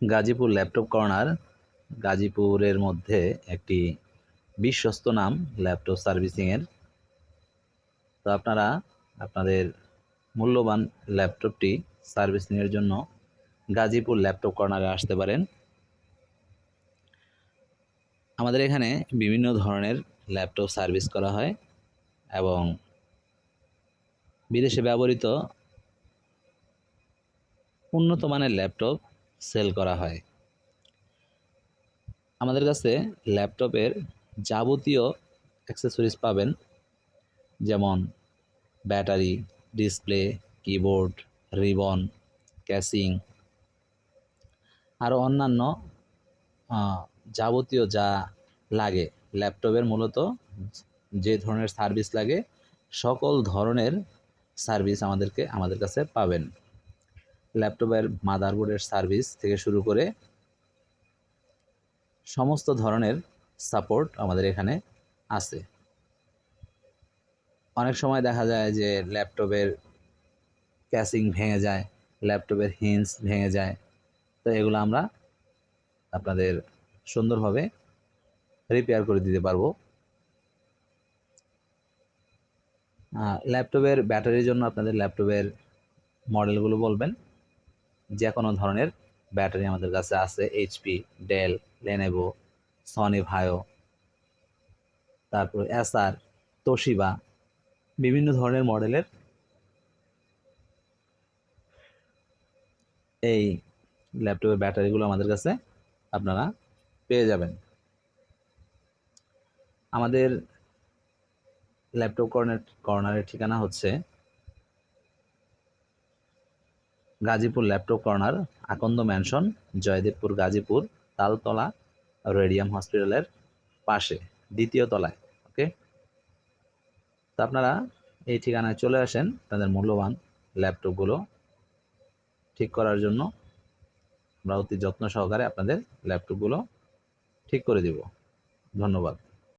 Gazipur laptop corner, গাজীপুরের মধ্যে একটি বিশ্বস্ত নাম, ল্যাপটপ সার্ভিসিংয়ের। তো আপনারা আপনাদের মূল্যবান ল্যাপটপটি সার্ভিসিংয়ের জন্য গাজীপুর ল্যাপটপ কর্নারে আসতে পারেন। আমাদের এখানে বিভিন্ন ধরনের ল্যাপটপ সার্ভিস করা হয় এবং বিদেশে ব্যবহৃত উন্নত মানের ল্যাপটপ সেল করা হয়। আমাদের কাছে ল্যাপটপের যাবতীয় অ্যাক্সেসরিজ পাবেন, যেমন battery, display, keyboard, ribbon, casing, আরও অন্যান্য যাবতীয় যা লাগে। ল্যাপটপের মূলত যে ধরনের সার্ভিস লাগে, সকল ধরনের সার্ভিস আমাদেরকে, আমাদের কাছে পাবেন। ল্যাপটপের মাদারবোর্ডের সার্ভিস থেকে শুরু করে সমস্ত ধরনের সাপোর্ট আমাদের এখানে আছে। অনেক সময় দেখা যায় যে ল্যাপটপের ক্যাসিং ভেঙে যায়, ল্যাপটপের হিন্স ভেঙে যায়। তো এগুলো আমরা আপনাদের সুন্দরভাবে রিপেয়ার করে দিতে পারব। ল্যাপটপের ব্যাটারির জন্য আপনাদের ল্যাপটপের মডেলগুলো বলবেন। যে কোনো ধরনের ব্যাটারি আমাদের কাছে আছে HP Dell Lenovo Sony Vaio তারপর এসআর তোশিবা বিভিন্ন ধরনের মডেলের এই ল্যাপটপের ব্যাটারিগুলো আমাদের কাছে আপনারা পেয়ে যাবেন। আমাদের ল্যাপটপ কর্নার কর্নারের ঠিকানা হচ্ছে Gazipur laptop corner, Akand mansion, Joydebpur Gazipur, Taltala radium হসপিটালের পাশে, দ্বিতীয় তলায়, ওকে? তো আপনারা এই ঠিকানায় চলে আসেন তাদের মূল্যবান ল্যাপটপগুলো ঠিক করার জন্য। আমরা অতি যত্ন সহকারে আপনাদের ল্যাপটপগুলো ঠিক করে দেব। ধন্যবাদ।